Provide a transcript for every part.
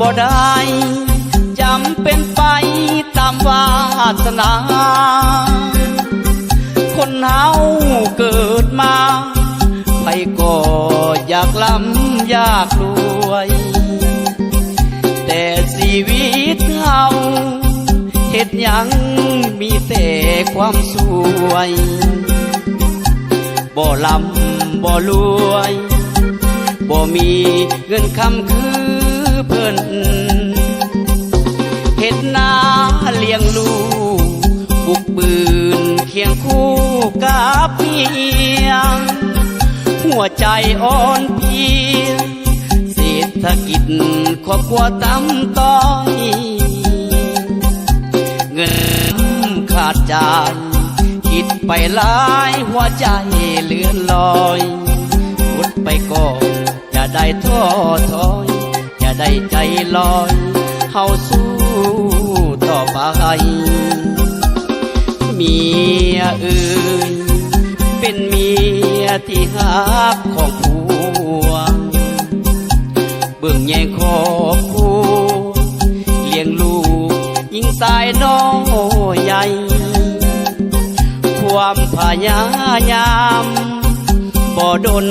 บ่ได้จำเป็นไปตามวาสนา คนเฮาเกิดมาใครก็อยากล้ำอยากรวย แต่ชีวิตเฮาเฮ็ดยังมีแต่ความสวยบ่ลำบ่รวย บ่มีเงินคำคือ เพิ่นเฮ็ดนาเลี้ยงลูกบุกบืนเคียงคู่กับเมียหัวใจอ่อนเพลียเศรษฐกิจครอบครัวต่ำต้อยเงินขาดใจายคิดไปหลายหัวใจเลื่อนลอยพุดไปก่อนอย่าได้ท้อถอยอ ได้ใจลอยเฮาสู้ต่อไป เมียเอ่ยเป็นเมียที่หักของผัว เบิ่งแย่งครอบครัวเลี้ยงลูกยิงตายน้อยใหญ่ความพยายาม บ่ดน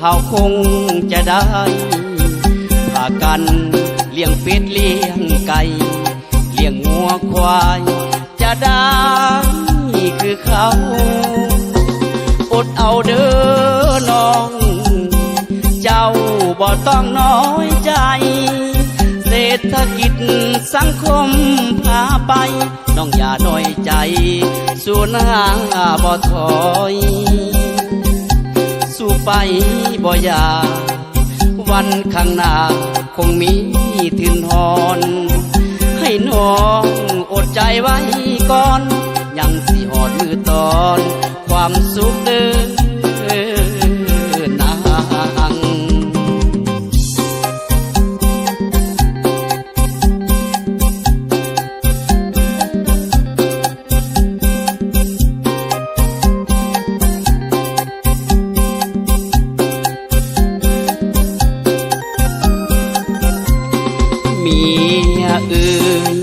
เฮาคงจะได้ากัน เลี้ยงเป็ดเลี้ยงไก่ เลี้ยงงัวควาย จะได้คือเขา อดเอาเด้อน้อง เจ้าบ่ต้องน้อยใจ เศรษฐกิจสังคมพาไป น้องอย่าน้อยใจ สู่หน้าบ่ถอย สู้ไปบ่อยาก วันข้างหน้า คงมีทื่นหอน ให้น้องอดใจไว้ก่อน ยังสิหอดมือตอน ความสุขเดิ อ่ย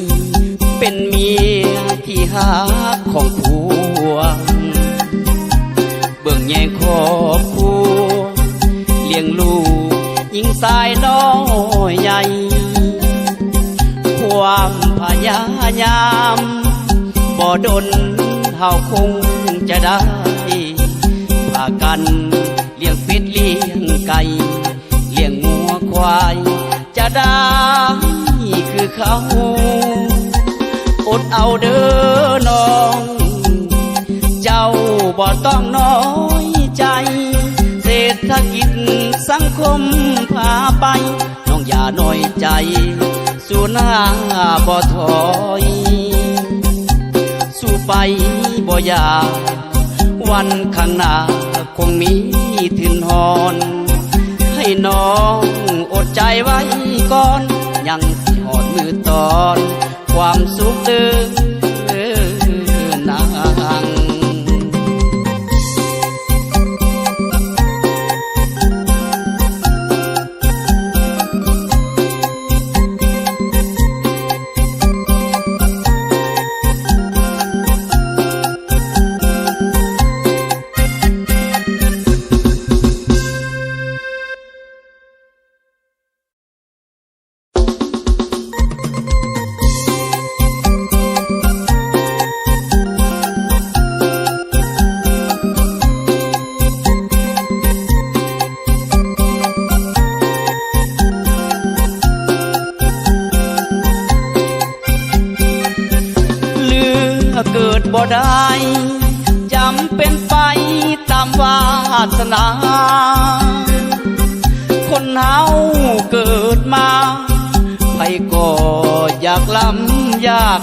เป็นเมียที่หักของผัว เบิ่งแย่งครอบครัวเลี้ยงลูกยิงสายน้อยใหญ่ ความพยายามบ่ดนเฮาคงจะได้พากันเลี้ยงเป็ดเลี้ยงไก่ เลี้ยงงัวควายจะได้ คือเขา อดเอาเด้อน้อง เจ้าบ่ต้องน้อยใจ เศรษฐกิจสังคมพาไป น้องอย่าน้อยใจ สู่หน้าบ่ถอยสู้ไปบ่อยาวันข้างหน้าคงมีถึนหอน ให้น้องอดใจไว้ก่อนยัง อน ความสุขเดิม เกิดบ่ได้จำเป็นไปตามวาสนา คนเฮาเกิดมาใครก็อยากล้ำอยาก